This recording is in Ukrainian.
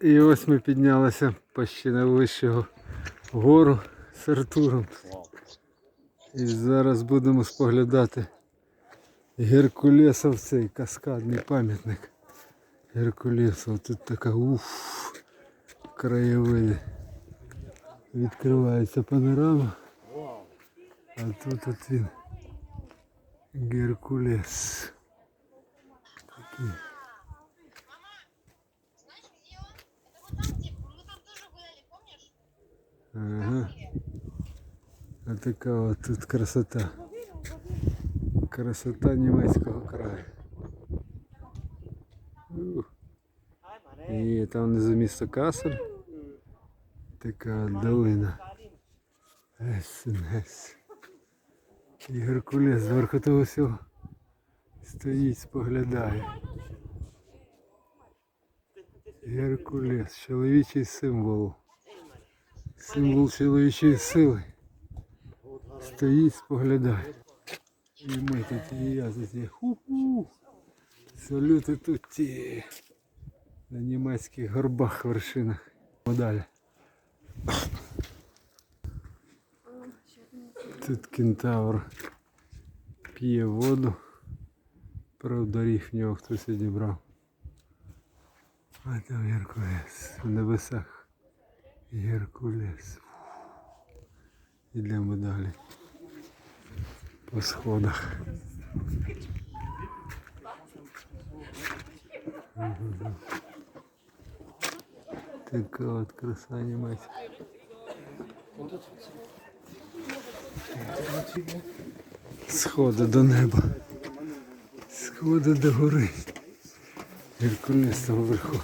І ось ми піднялися почти на вищого гору з Артуром. І зараз будемо споглядати Геркулесов цей каскадний пам'ятник. Геркулесов. Тут така уф, краєвиди. Відкривається панорама. А тут от він. Геркулес. Такий. Ага. А така от тут красота. Красота німецького краю. І там внизу місто Касель. Така долина. Есен, ес. І Геркулес зверху того всього стоїть, споглядає. Геркулес, чоловічий символ. Символ чоловічої сили. Стоїть, споглядає. І ми тут, і я тут є. Ху-ху. Салюти тут ті. На німецьких горбах вершинах. Далі. Тут кентавр п'є воду. Правда, ріг в нього хтось відібрав. А там Геркулес в небесах. Геркулес. Ідемо далі. По сходах. Така от краса німецька. Сходи до неба. Сходи до гори. Геркулес там вверху.